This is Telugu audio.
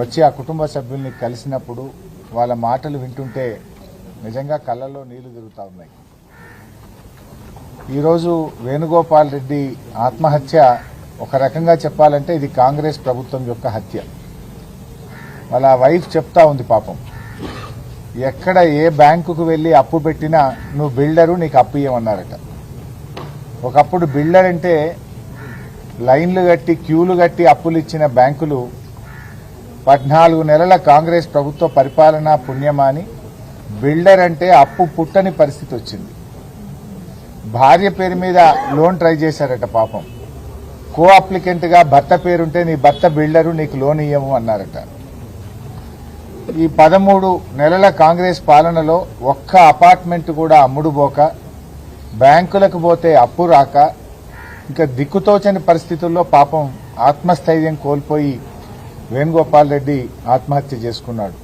వచ్చి ఆ కుటుంబ సభ్యుల్ని కలిసినప్పుడు వాళ్ళ మాటలు వింటుంటే నిజంగా కళ్ళల్లో నీళ్ళు తిరుగుతూ ఉన్నాయి. ఈరోజు వేణుగోపాల్ రెడ్డి ఆత్మహత్య ఒక రకంగా చెప్పాలంటే ఇది కాంగ్రెస్ ప్రభుత్వం యొక్క హత్య. వాళ్ళ వైఫ్ చెప్తా ఉంది పాపం. ఎక్కడ ఏ బ్యాంకుకు వెళ్ళి అప్పు పెట్టినా నువ్వు బిల్డరు నీకు అప్పు ఇవ్వమన్నారట. ఒకప్పుడు బిల్డర్ అంటే లైన్లు కట్టి క్యూలు కట్టి అప్పులు ఇచ్చిన బ్యాంకులు పద్నాలుగు నెలల కాంగ్రెస్ ప్రభుత్వ పరిపాలన పుణ్యమాని బిల్డర్ అంటే అప్పు పుట్టని పరిస్థితి వచ్చింది. భార్య పేరు మీద లోన్ ట్రై చేశారట పాపం. కో అప్లికెంట్గా భర్త పేరుంటే నీ భర్త బిల్డరు నీకు లోన్ ఇయ్యము అన్నారట. ఈ పదమూడు నెలల కాంగ్రెస్ పాలనలో ఒక్క అపార్ట్మెంట్ కూడా అమ్ముడుపోక బ్యాంకులకు పోతే అప్పు రాక ఇంకా దిక్కుతోచని పరిస్థితుల్లో పాపం ఆత్మస్థైర్యం కోల్పోయి వేణుగోపాల్ రెడ్డి ఆత్మహత్య చేసుకున్నాడు.